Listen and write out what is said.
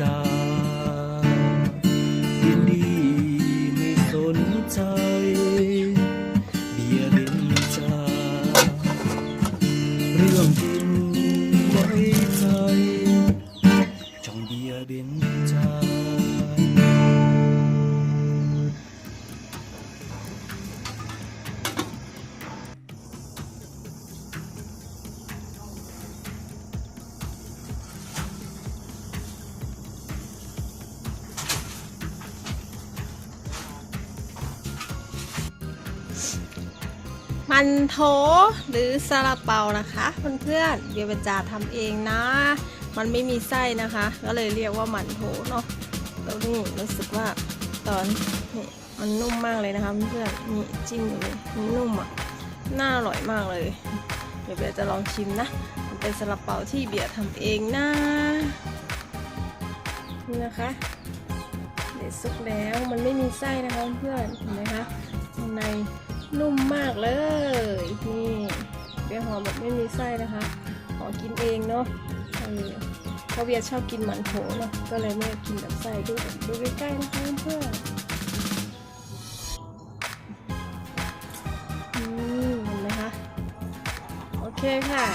จายินดีไม่สนใจ เบียร์เบนจาเรื่องกินไว้ใจช่องเบียร์เบนจา มันโถหรือซาลาเปานะคะเพื่อนๆเบียร์บรรจาทำเองนะ มันไม่มีไส้นะคะ ก็เลยเรียกว่ามันโถเนาะแล้วนี่รู้สึกว่าตอนนี่มันนุ่มมากเลยนะคะเพื่อนๆนี่จิ้มเลยมันนุ่มอะน่าอร่อยมากเลย เดี๋ยวเบียร์จะลองชิมนะ มันเป็นซาลาเปาที่เบียร์ทำเองนะนี่นะคะเดี๋ยวสุกแล้วมันไม่มีไส้นะคะเพื่อนๆเห็นไหมคะข้างใน มากเลย นี่เบียร์หอมแบบไม่มีไส้นะคะขอกินเองเนาะเออเพราะเบียร์ชอบกินหมันโถเนาะก็เลยไม่กินแบบไส้ดูดูใกล้ๆนะคะเพื่อนอืมเห็นไหมคะโอเคค่ะ